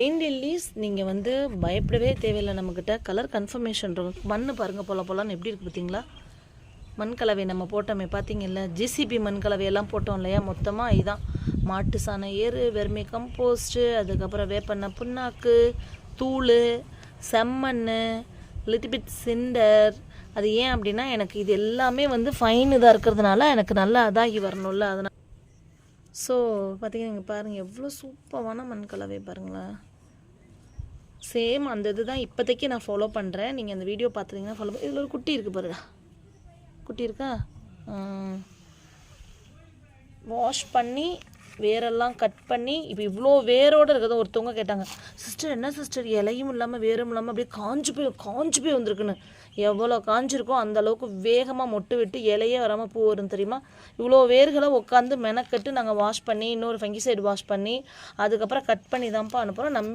Paint lilies நீங்கள் வந்து பயப்படவே தேவையில்லை நம்மக்கிட்ட கலர் கன்ஃபர்மேஷன் இருக்கும் மண் பாருங்கள் போல போலான்னு எப்படி இருக்குது பார்த்தீங்களா? மண் கலவை நம்ம போட்டோமே பார்த்தீங்கல்ல? ஜிசிபி மண் கலவையெல்லாம் போட்டோம் இல்லையா? மொத்தமாக இதான். மாட்டு சாணம் ஏறு வெர்மி கம்போஸ்ட்டு அதுக்கப்புறம் வேப்பண்ணை புண்ணாக்கு தூள் செம்மண் லிட்டிபிட் சிண்டர் அது ஏன் அப்படின்னா எனக்கு இது எல்லாமே வந்து ஃபைன் இதாக இருக்கிறதுனால எனக்கு நல்லா அதாகி வரணும்ல அதனால் ஸோ பார்த்திங்கன்னா பாருங்கள் எவ்வளோ சூப்பரான மண் கலவை பாருங்களேன் சேம் அந்த இது தான் இப்போதைக்கு நான் ஃபாலோ பண்ணுறேன் நீங்கள் அந்த வீடியோ பார்த்துருங்கன்னா ஃபாலோ இதில் ஒரு குட்டி இருக்குது பாருடா குட்டி இருக்கா? வாஷ் பண்ணி வேரெல்லாம் கட் பண்ணி இப்போ இவ்வளோ வேரோடு இருக்கிறத ஒருத்தவங்க கேட்டாங்க சிஸ்டர் என்ன சிஸ்டர் இலையும் இல்லாமல் வேரும் இல்லாமல் அப்படியே காஞ்சு போய் காஞ்சு போய் வந்திருக்குன்னு. எவ்வளோ காஞ்சிருக்கோ அந்த அளவுக்கு வேகமாக மொட்டு விட்டு இலையே வராமல் பூ வரும் தெரியுமா? இவ்வளோ வேர்களை உட்காந்து மெனக்கட்டு நாங்கள் வாஷ் பண்ணி இன்னொரு ஃபங்கிசைடு வாஷ் பண்ணி அதுக்கப்புறம் கட் பண்ணி தான்ப்பா அனுப்புகிறோம் நம்